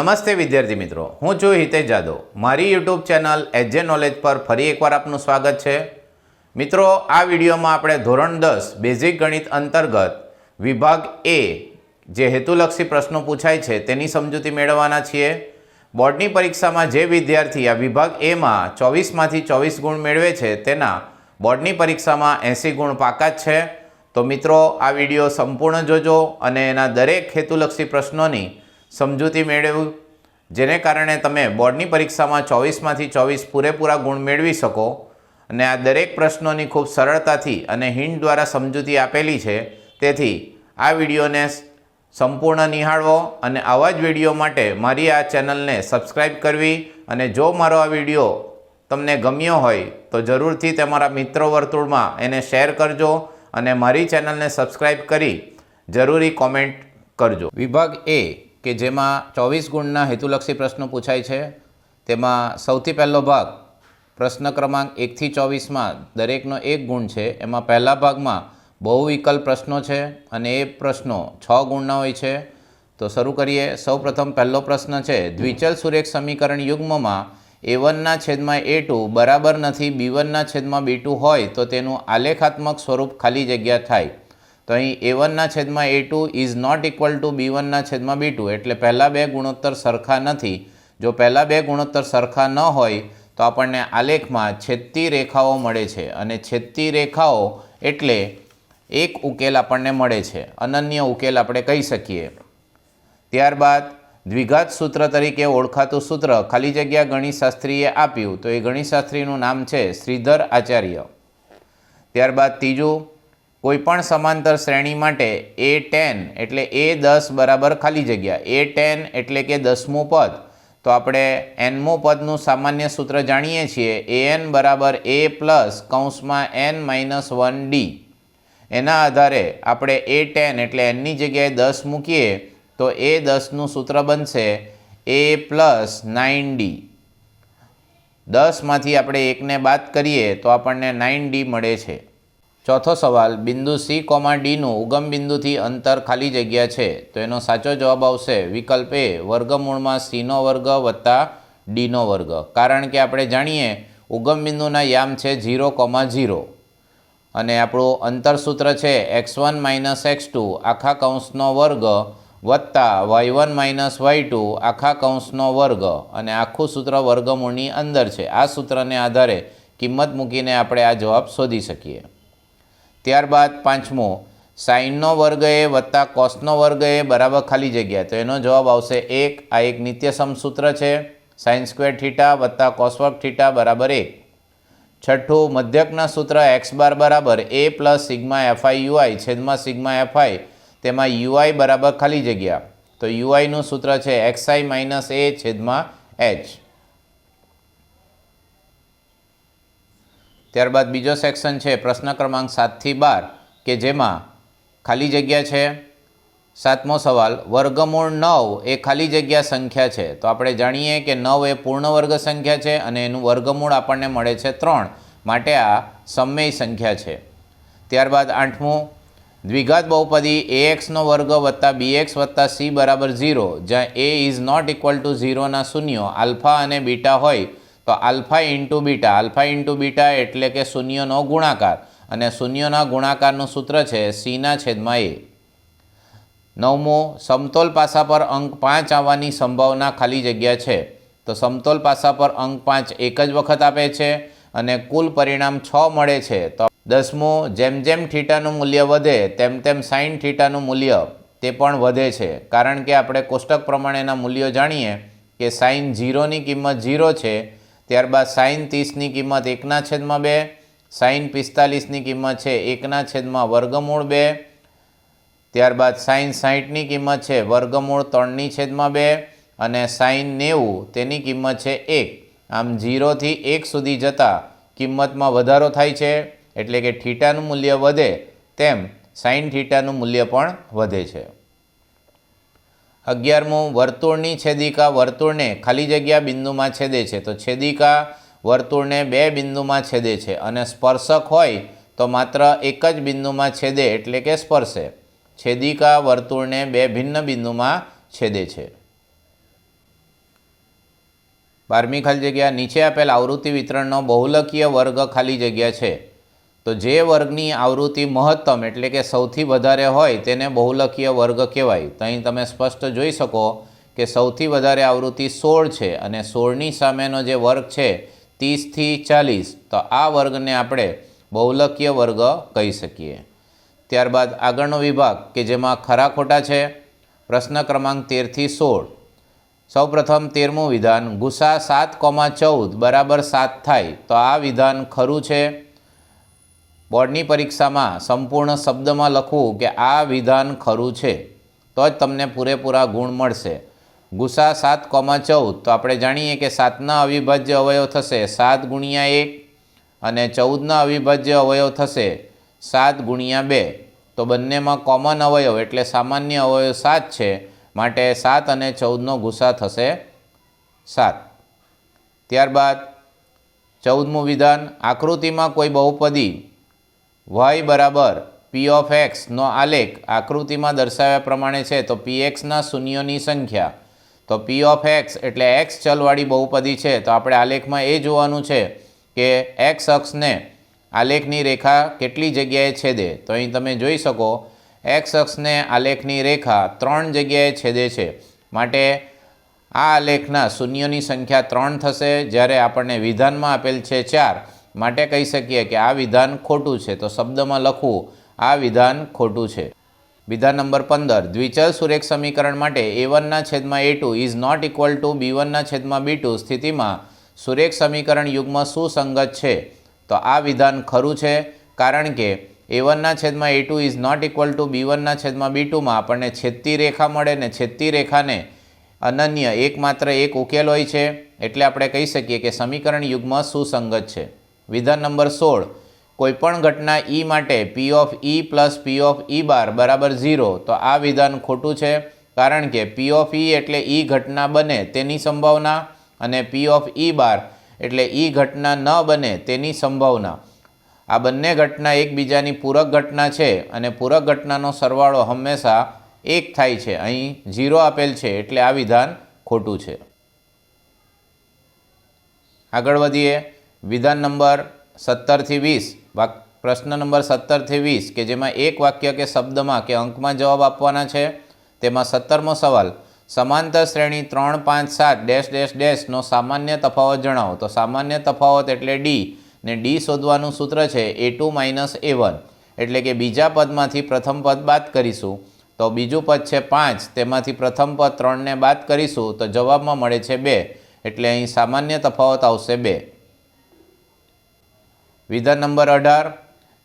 નમસ્તે વિદ્યાર્થી મિત્રો, હું છું હિતેશ જાદવ. મારી યુટ્યુબ ચેનલ એજે નોલેજ પર ફરી એકવાર આપનું સ્વાગત છે. મિત્રો, આ વિડીયોમાં આપણે ધોરણ દસ બેઝિક ગણિત અંતર્ગત વિભાગ એ જે હેતુલક્ષી પ્રશ્નો પૂછાય છે તેની સમજૂતી મેળવવાના છીએ. બોર્ડની પરીક્ષામાં જે વિદ્યાર્થી આ વિભાગ એમાં ચોવીસમાંથી ચોવીસ ગુણ મેળવે છે તેના બોર્ડની પરીક્ષામાં એંસી ગુણ પાકા જ છે. તો મિત્રો, આ વીડિયો સંપૂર્ણ જોજો અને એના દરેક હેતુલક્ષી પ્રશ્નોની સમજૂતી મેળવ્યું, જેને કારણે તમે બોર્ડની પરીક્ષામાં ચોવીસમાંથી ચોવીસ પૂરેપૂરા ગુણ મેળવી શકો અને આ દરેક પ્રશ્નોની ખૂબ સરળતાથી અને હિન્ટ દ્વારા સમજૂતી આપેલી છે. તેથી આ વિડીયોને સંપૂર્ણ નિહાળવો અને આવા જ વીડિયો માટે મારી આ ચેનલને સબસ્ક્રાઈબ કરવી અને જો મારો આ વીડિયો તમને ગમ્યો હોય તો જરૂરથી તમારા મિત્રો વર્તુળમાં એને શેર કરજો અને મારી ચેનલને સબસ્ક્રાઈબ કરી જરૂરી કોમેન્ટ કરજો. વિભાગ એ કે જેમાં ચોવીસ ગુણના હેતુલક્ષી પ્રશ્નો પૂછાય છે. તેમાં સૌથી પહેલો ભાગ પ્રશ્ન ક્રમાંક એકથી ચોવીસમાં દરેકનો એક ગુણ છે. એમાં પહેલા ભાગમાં બહુ વિકલ્પ પ્રશ્નો છે અને એ પ્રશ્નો છ ગુણના હોય છે. તો શરૂ કરીએ. સૌપ્રથમ પહેલો પ્રશ્ન છે, દ્વિચલ સુરેખ સમીકરણ યુગ્મમાં એ વનના છેદમાં એ ટુ બરાબર નથી, બી વનના છેદમાં બી ટુ હોય તો તેનું આલેખાત્મક સ્વરૂપ ખાલી જગ્યા થાય. તો અહીં એ વનના છેદમાં a two is not equal to b વનના છેદમાં બી ટુ એટલે પહેલાં બે ગુણોત્તર સરખા નથી. જો પહેલાં બે ગુણોત્તર સરખા ન હોય, તો આપણને આલેખમાં છેદતી રેખાઓ મળે છે. અને છેદતી રેખાઓ એટલે એક ઉકેલ આપણને મળે છે. અનન્ય ઉકેલ આપણે કહી શકીએ. ત્યારબાદ, દ્વિઘાત સૂત્ર તરીકે ઓળખાતું સૂત્ર ખાલી જગ્યા ગણિતશાસ્ત્રીએ આપ્યું. તો એ ગણિતશાસ્ત્રીનું નામ છે શ્રીધર આચાર્ય. ત્યારબાદ ત્રીજું કોઈપણ સમાંતર શ્રેણી માટે એ ટેન એટલે એ દસ બરાબર ખાલી જગ્યા. એ ટેન એટલે કે દસમું પદ. તો આપણે એનમું પદનું સામાન્ય સૂત્ર જાણીએ છીએ. એ એન બરાબર એ પ્લસ કૌંસમાં એન માઇનસ વન ડી. એના આધારે આપણે એ ટેન એટલે એનની જગ્યાએ દસ મૂકીએ તો એ દસનું સૂત્ર બનશે એ પ્લસ નાઇન ડી. દસમાંથી આપણે એકને બાદ કરીએ તો આપણને નાઇન ડી મળે છે. ચોથો સવાલ, બિંદુ સી કોમા ડીનું ઉગમ બિંદુથી અંતર ખાલી જગ્યા છે, તો એનો સાચો જવાબ આવશે વિકલ્પ એ વર્ગમૂળમાં સીનો વર્ગ વત્તા ડીનો વર્ગ. કારણ કે આપણે જાણીએ ઉગમ બિંદુના યામ છે ઝીરો કોમા ઝીરો. અને આપણું અંતર સૂત્ર છે x one minus x two, આખા કૌંસનો વર્ગ વત્તા y one minus y two, આખા કૌંસનો વર્ગ. અને આખું સૂત્ર વર્ગમૂળની અંદર છે. આ સૂત્રને આધારે કિંમત મૂકીને આપણે આ જવાબ શોધી શકીએ. ત્યારબાદ પાંચમું સાઇનનો વર્ગ એ વત્તા કોસનો વર્ગ એ બરાબર ખાલી જગ્યા તો એનો જવાબ આવશે એક. આ એક નિત્યસમ સૂત્ર છે. સાઇન સ્ક્વેર થીટા વત્તા કોસવર્ગ થીટા બરાબર એક. છઠ્ઠું, મધ્યકના સૂત્ર એક્સ બાર બરાબર a plus sigma f i u i છેદમાં સિગ્મા એફઆઈ તેમાં યુઆઈ બરાબર ખાલી જગ્યા. તો યુઆઈનું સૂત્ર છે એક્સઆઈ માઇનસ એ છેદમાં એચ. ત્યારબાદ બીજો સેક્શન છે પ્રશ્ન ક્રમાંક સાતથી બાર, કે જેમાં ખાલી જગ્યા છે? સાતમો સવાલ, વર્ગમૂળ નવ એ ખાલી જગ્યા સંખ્યા છે. તો આપણે જાણીએ કે નવ એ પૂર્ણ વર્ગ સંખ્યા છે અને એનું વર્ગમૂળ આપણને મળે છે ત્રણ. માટે આ સમય સંખ્યા છે. ત્યારબાદ આઠમું, દ્વિઘાત બહુપદી એ એક્સનો વર્ગ વત્તા બી એક્સ વત્તા સી બરાબર ઝીરો જ્યાં a is not equal to ઝીરોના શૂન્યો, આલ્ફા અને બીટા હોય તો alpha into beta, alpha into beta એટલે કે શૂન્યનો ગુણાકાર. અને શૂન્યના ગુણાકારનું સૂત્ર છે સીના છેદમાં એ. નવમું, સમતોલ પાસા પર અંક પાંચ આવવાની સંભાવના ખાલી જગ્યા છે. તો સમતોલ પાસા પર અંક પાંચ એક જ વખત આપે છે અને કુલ પરિણામ છ મળે છે. તો દસમું, જેમ જેમ થીટાનું મૂલ્ય વધે, તેમ તેમ સાઇન થીટાનું મૂલ્ય તે પણ વધે છે. કારણ કે આપણે કોષ્ટક પ્રમાણેના મૂલ્યો જાણીએ કે સાઇન ઝીરોની કિંમત ઝીરો છે ત્યારબાદ સાઇન ત્રીસની કિંમત એકના છેદમાં બે સાઇન પિસ્તાલીસની કિંમત છે એકના છેદમાં વર્ગમૂળ બે. ત્યારબાદ સાઇન સાહીઠની કિંમત છે વર્ગમૂળ ત્રણની છેદમાં બે અને સાઇન નેવું તેની કિંમત છે એક. આમ ઝીરોથી એક સુધી જતાં કિંમતમાં વધારો થાય છે, એટલે કે થીટાનું મૂલ્ય વધે તેમ સાઇન થીટાનું મૂલ્ય પણ વધે છે. અગિયારમું, વર્તુળની છેદિકા વર્તુળને ખાલી જગ્યા બિંદુમાં છેદે છે. તો છેદિકા વર્તુળને બે બિંદુમાં છેદે છે અને સ્પર્શક હોય તો માત્ર એક જ બિંદુમાં છેદે એટલે કે સ્પર્શે. છેદિકા વર્તુળને બે ભિન્ન બિંદુમાં છેદે છે. બારમી ખાલી જગ્યા નીચે આપેલ આવૃત્તિ વિતરણનો બહુલકીય વર્ગ ખાલી જગ્યા છે. તો જે વર્ગની આવૃત્તિ મહત્તમ એટલે કે સૌથી વધારે હોય તેને બહુલકીય વર્ગ કહેવાય. તો અહીં તમે સ્પષ્ટ જોઈ શકો કે સૌથી વધારે આવૃત્તિ સોળ છે અને સોળની સામેનો જે વર્ગ છે ત્રીસથી ચાલીસ. તો આ વર્ગને આપણે બહુલકીય વર્ગ કહી શકીએ. ત્યારબાદ આગળનો વિભાગ કે જેમાં ખરા ખોટા છે, પ્રશ્ન ક્રમાંક તેરથી સોળ. સૌપ્રથમ તેરમું વિધાન ગુસા સાત કોમા ચૌદ બરાબર સાત થાય. તો આ વિધાન ખરું છે? બોર્ડની પરીક્ષામાં સંપૂર્ણ શબ્દમાં લખવું કે આ વિધાન ખરું છે, તો જ તમને પૂરેપૂરા ગુણ મળશે. ગુસા સાત કોમા ચૌદ, તો આપણે જાણીએ કે સાતના અવિભાજ્ય અવયવ થશે સાત ગુણ્યા એક અને ચૌદના અવિભાજ્ય અવયવ થશે સાત ગુણ્યા બે. તો બંનેમાં કોમન અવયવ એટલે સામાન્ય અવયવ સાત છે, માટે સાત અને ચૌદનો ગુસા થશે સાત. ત્યારબાદ ચૌદમું વિધાન, આકૃતિમાં કોઈ બહુપદી વાય બરાબર પી ઓફ એક્સનો આલેખ આકૃતિમાં દર્શાવ્યા પ્રમાણે છે, તો પી એક્સના શૂન્યોની સંખ્યા. તો પી ઓફ એક્સ એટલે એક્સ ચલવાળી બહુપદી છે, તો આપણે આલેખમાં એ જોવાનું છે કે એક્સ અક્ષને આલેખની રેખા કેટલી જગ્યાએ છેદે. તો અહીં તમે જોઈ શકો એક્સ અક્ષને આલેખની રેખા ત્રણ જગ્યાએ છેદે છે. માટે આ આલેખના શૂન્યોની સંખ્યા ત્રણ થશે, જ્યારે આપણને વિધાનમાં આપેલ છે ચાર. માટે કહી શકીએ કે આ વિધાન ખોટું છે, તો શબ્દમાં લખવું આ વિધાન ખોટું છે. વિધાન નંબર પંદર, દ્વિચલ સુરેખ સમીકરણ માટે એ વનના છેદમાં a two is not equal to b વનના છેદમાં બી ટુ સ્થિતિમાં સુરેખ સમીકરણ યુગમાં સુસંગત છે. તો આ વિધાન ખરું છે, કારણ કે એ વનના છેદમાં a two is not equal to b વનના છેદમાં બી ટુમાં આપણને છેદતી રેખા મળે ને છેદતી રેખાને અનન્ય એકમાત્ર એક ઉકેલ હોય છે, એટલે આપણે કહી શકીએ કે સમીકરણ યુગમાં સુસંગત છે. વિધાન નંબર સોળ. કોઈપણ ઘટના ઈ માટે p of e plus p of e bar બરાબર ઝીરો તો આ વિધાન ખોટું છે, કારણ કે પી ઓફ ઈ એટલે ઈ ઘટના બને તેની સંભાવના અને પી ઓફ ઈ બાર એટલે ઈ ઘટના ન બને તેની સંભાવના. આ બંને ઘટના એકબીજાની પૂરક ઘટના છે અને પૂરક ઘટનાનો સરવાળો હંમેશા એક થાય છે. અહીં ઝીરો આપેલ છે એટલે આ વિધાન ખોટું છે. આગળ વધીએ. વિધાન નંબર સત્તરથી વીસ, વાક, પ્રશ્ન નંબર સત્તરથી વીસ, કે જેમાં એક વાક્ય કે શબ્દમાં કે અંકમાં જવાબ આપવાના છે. તેમાં સત્તરમો સવાલ સમાંતર શ્રેણી ત્રણ પાંચ સાત ડેશ ડેશ ડેશનો સામાન્ય તફાવત જણાવો. તો સામાન્ય તફાવત એટલે ડી, ને ડી શોધવાનું સૂત્ર છે a two minus a one. એટલે કે બીજા પદમાંથી પ્રથમ પદ બાદ કરીશું. તો બીજું પદ છે પાંચ, તેમાંથી પ્રથમ પદ ત્રણને બાદ કરીશું, તો જવાબમાં મળે છે બે. એટલે અહીં સામાન્ય તફાવત આવશે બે. વિધાન નંબર અઢાર.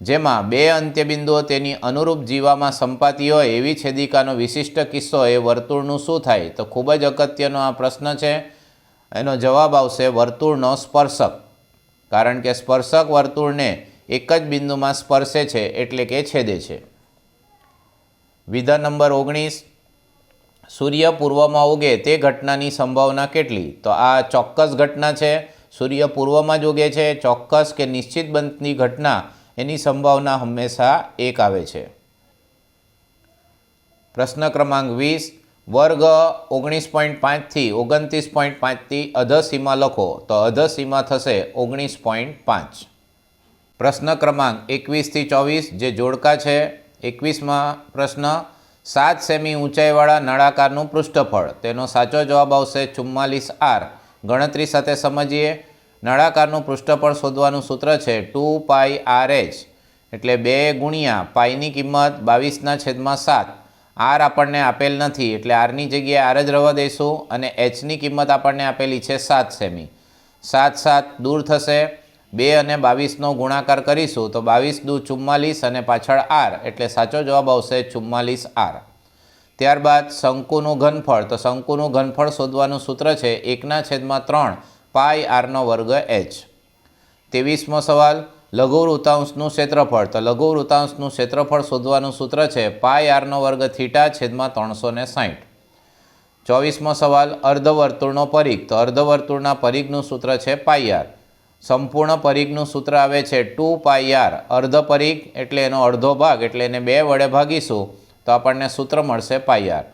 જેમાં બે અંત્યબિંદુઓ તેની અનુરૂપ જીવામાં સંપાતી હોય એવી છેદિકાનો વિશિષ્ટ કિસ્સો એ વર્તુળનું શું થાય તો ખૂબ જ અગત્યનો આ પ્રશ્ન છે. એનો જવાબ આવશે વર્તુળનો સ્પર્શક. કારણ કે સ્પર્શક વર્તુળને એક જ બિંદુમાં સ્પર્શે છે એટલે કે છેદે છે. વિધાન નંબર ઓગણીસ. સૂર્ય પૂર્વમાં ઉગે તે ઘટનાની સંભાવના કેટલી? તો આ ચોક્કસ ઘટના છે. સૂર્ય પૂર્વમાં જ ઉગે છે, ચોક્કસ કે નિશ્ચિત બનતી ઘટના એની સંભાવના હંમેશા એક આવે છે. પ્રશ્ન ક્રમાંક વીસ, વર્ગ ઓગણીસ પોઈન્ટ પાંચથી ઓગણત્રીસ પોઈન્ટ પાંચથી અધસીમા લખો, તો અધસીમા થશે ઓગણીસ પોઈન્ટ પાંચ. પ્રશ્ન ક્રમાંક એકવીસથી ચોવીસ, જે જોડકા છે, એકવીસમાં પ્રશ્ન, સાત સેમી ઊંચાઈવાળા નળાકારનું પૃષ્ઠફળ. તેનો સાચો જવાબ આવશે ચુમ્માલીસ આર. ગણતરી સાથે સમજીએ. નળાકારનું પૃષ્ઠફળ શોધવાનું સૂત્ર છે ટુ પાઈ આર એચ. એટલે બે ગુણ્યા પાઈની કિંમત બાવીસના છેદમાં સાત. આર આપણને આપેલ નથી, એટલે આરની જગ્યાએ આર જ રવા દઈશું અને એચની કિંમત આપણને આપેલી છે સાત સેમી. સાત સાત દૂર થશે. બે અને બાવીસનો ગુણાકાર કરીશું તો બાવીસ દુ ચુમ્માલીસ અને પાછળ આર, એટલે સાચો જવાબ આવશે ચુમ્માલીસ આર. ત્યારબાદ શંકુનું ઘનફળ. તો શંકુનું ઘનફળ શોધવાનું સૂત્ર છે એકના છેદમાં ત્રણ પાય આરનો વર્ગ એચ. ત્રેવીસમો સવાલ લઘુ વૃતાંશનું ક્ષેત્રફળ. તો લઘુ વૃતાંશનું ક્ષેત્રફળ શોધવાનું સૂત્ર છે પાય આરનો વર્ગ થીટા છેદમાં ત્રણસો ને સાહીઠ ચોવીસમો સવાલ, અર્ધવર્તુળનો પરિઘ. તો અર્ધવર્તુળના પરિઘનું સૂત્ર છે પાય આર. સંપૂર્ણ પરિઘનું સૂત્ર આવે છે ટુ પાય આર. અર્ધ પરિઘ એટલે એનો અડધો ભાગ, એટલે એને બે વડે ભાગીશું. તો આપણને સૂત્ર મળશે પાયાર.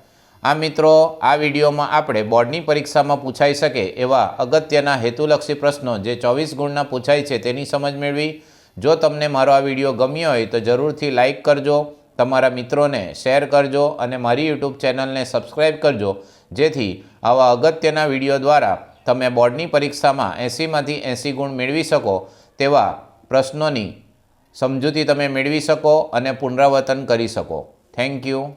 આ મિત્રો, આ વિડીયોમાં આપણે બોર્ડની પરીક્ષામાં પૂછાઈ શકે એવા અગત્યના હેતુલક્ષી પ્રશ્નો જે ચોવીસ ગુણના પૂછાય છે તેની સમજ મેળવી. જો તમને મારો આ વીડિયો ગમ્યો હોય તો જરૂરથી લાઇક કરજો, તમારા મિત્રોને શેર કરજો અને મારી યુટ્યુબ ચેનલને સબસ્ક્રાઈબ કરજો. જેથી આવા અગત્યના વીડિયો દ્વારા તમે બોર્ડની પરીક્ષામાં એંસીમાંથી એંસી ગુણ મેળવી શકો તેવા પ્રશ્નોની સમજૂતી તમે મેળવી શકો અને પુનરાવર્તન કરી શકો. Thank you.